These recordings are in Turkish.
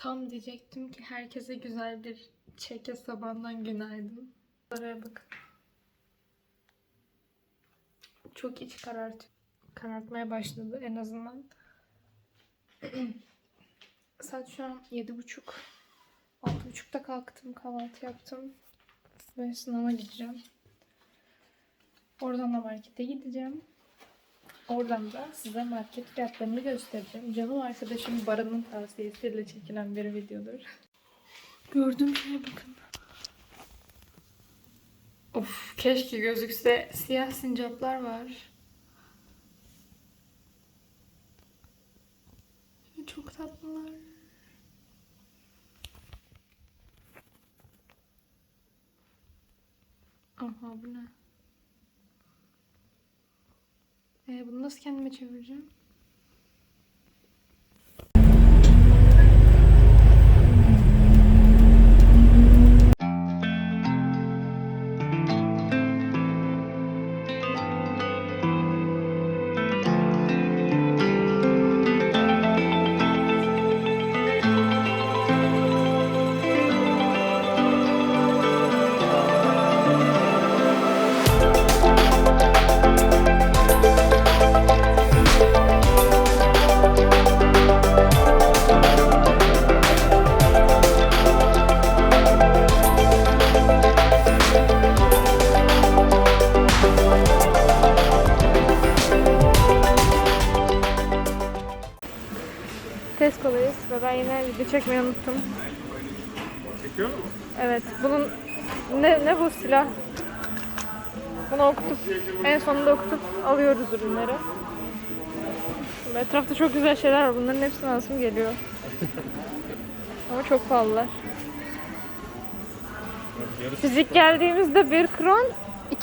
Tam diyecektim ki herkese güzel bir çeke sabahından günaydın. Oraya bakın. Çok iç karart karartmaya başladı en azından. Saat şu an yedi buçuk. Altı buçukta kalktım, kahvaltı yaptım. Ve sınava gideceğim. Oradan da markete gideceğim. Oradan da size market fiyatlarını göstereceğim. Canım arkadaşım Baran'ın tavsiyesiyle çekilen bir videodur. Gördüğüm şeye bakın. Of keşke gözükse siyah sincaplar var. Çok tatlılar. Aha bu ne? Ee, bunu nasıl kendime çevireceğim? Ve ben yine video çekmeyi unuttum. Çekiyor mu? Evet, bunun ne, ne bu silah? Bunu okutup, en sonunda okutup alıyoruz ürünleri. Etrafta çok güzel şeyler var. Bunların hepsini alsım geliyor. Ama çok pahalılar. İlk geldiğimizde 1 kron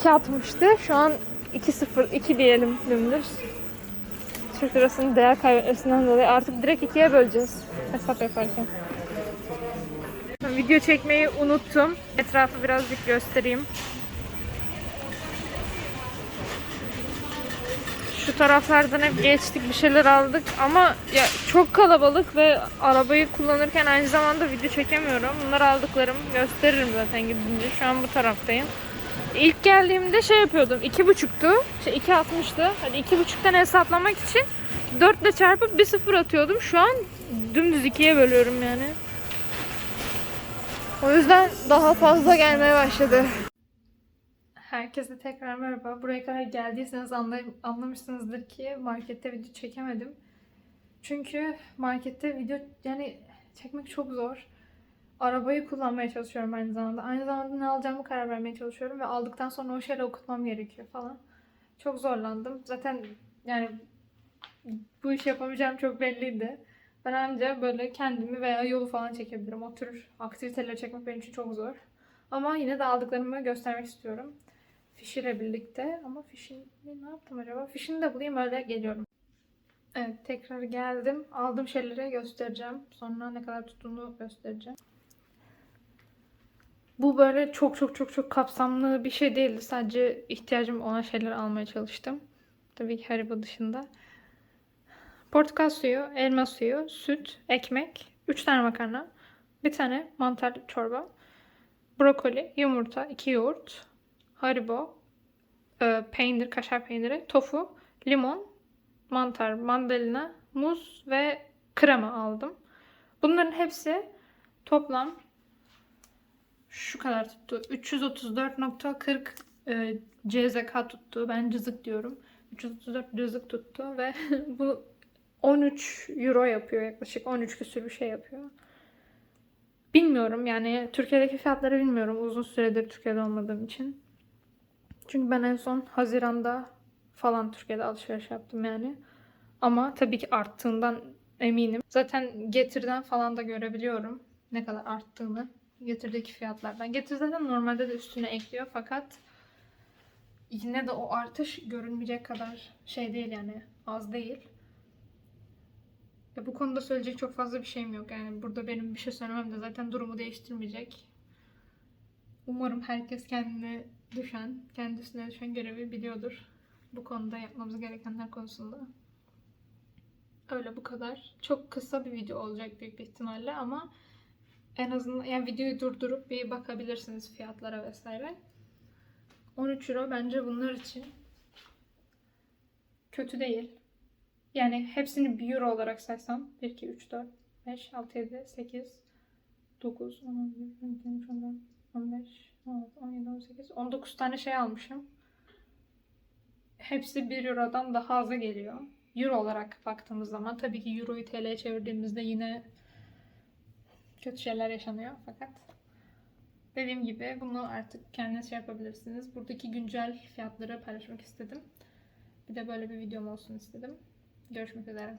2.60'tı. Şu an 2.0, 2 diyelim dümdüz. Türk lirasının değer kaybetmesinden dolayı artık direkt ikiye böleceğiz hesap yaparken. Video çekmeyi unuttum. Etrafı birazcık göstereyim. Şu taraflardan hep geçtik, bir şeyler aldık ama ya çok kalabalık ve arabayı kullanırken aynı zamanda video çekemiyorum. Bunları aldıklarım gösteririm zaten gidince. Şu an bu taraftayım. İlk geldiğimde şey yapıyordum. iki buçuktu. Şey iki altmıştı. Hadi iki buçuktan hesaplamak için 4 ile çarpıp bir sıfır atıyordum. Şu an dümdüz ikiye bölüyorum yani. O yüzden daha fazla gelmeye başladı. Herkese tekrar merhaba. Buraya kadar geldiyseniz anlay- anlamışsınızdır ki markette video çekemedim. Çünkü markette video yani çekmek çok zor. Arabayı kullanmaya çalışıyorum aynı zamanda. Aynı zamanda ne alacağımı karar vermeye çalışıyorum ve aldıktan sonra o şeyle okutmam gerekiyor falan. Çok zorlandım. Zaten yani bu iş yapamayacağım çok belliydi. Ben ancak böyle kendimi veya yolu falan çekebilirim. O tür aktiviteleri çekmek benim için çok zor. Ama yine de aldıklarımı göstermek istiyorum. Fiş ile birlikte. Ama fişini ne yaptım acaba? Fişini de bulayım öyle geliyorum. Evet tekrar geldim. Aldığım şeyleri göstereceğim. Sonra ne kadar tuttuğunu göstereceğim. Bu böyle çok çok çok çok kapsamlı bir şey değildi. Sadece ihtiyacım olan şeyleri almaya çalıştım. Tabii ki Haribo dışında. Portakal suyu, elma suyu, süt, ekmek, 3 tane makarna, bir tane mantar çorba, brokoli, yumurta, 2 yoğurt, haribo, e, peynir, kaşar peyniri, tofu, limon, mantar, mandalina, muz ve krema aldım. Bunların hepsi toplam şu kadar tuttu. 334.40 e, CZK tuttu. Ben cızık diyorum. 334 cızık tuttu ve bu 13 euro yapıyor yaklaşık. 13 küsür bir şey yapıyor. Bilmiyorum yani Türkiye'deki fiyatları bilmiyorum uzun süredir Türkiye'de olmadığım için. Çünkü ben en son Haziran'da falan Türkiye'de alışveriş yaptım yani. Ama tabii ki arttığından eminim. Zaten Getir'den falan da görebiliyorum ne kadar arttığını. Getir'deki fiyatlardan. Getir zaten normalde de üstüne ekliyor fakat yine de o artış görünmeyecek kadar şey değil yani az değil. Ya bu konuda söyleyecek çok fazla bir şeyim yok. Yani burada benim bir şey söylemem de zaten durumu değiştirmeyecek. Umarım herkes kendine düşen, kendisine düşen görevi biliyordur. Bu konuda yapmamız gerekenler konusunda. Öyle bu kadar. Çok kısa bir video olacak büyük bir ihtimalle ama en azından yani videoyu durdurup bir bakabilirsiniz fiyatlara vesaire. 13 euro bence bunlar için kötü değil. Yani hepsini 1 euro olarak saysam 1, 2, 3, 4, 5, 6, 7, 8, 9, 10, 11, 12, 13, 14, 15, 16, 17, 18, 19 tane şey almışım. Hepsi 1 Euro'dan daha aza geliyor. Euro olarak baktığımız zaman tabii ki Euro'yu TL'ye çevirdiğimizde yine kötü şeyler yaşanıyor fakat dediğim gibi bunu artık kendiniz şey yapabilirsiniz. Buradaki güncel fiyatları paylaşmak istedim. Bir de böyle bir videom olsun istedim. Görüşmek üzere.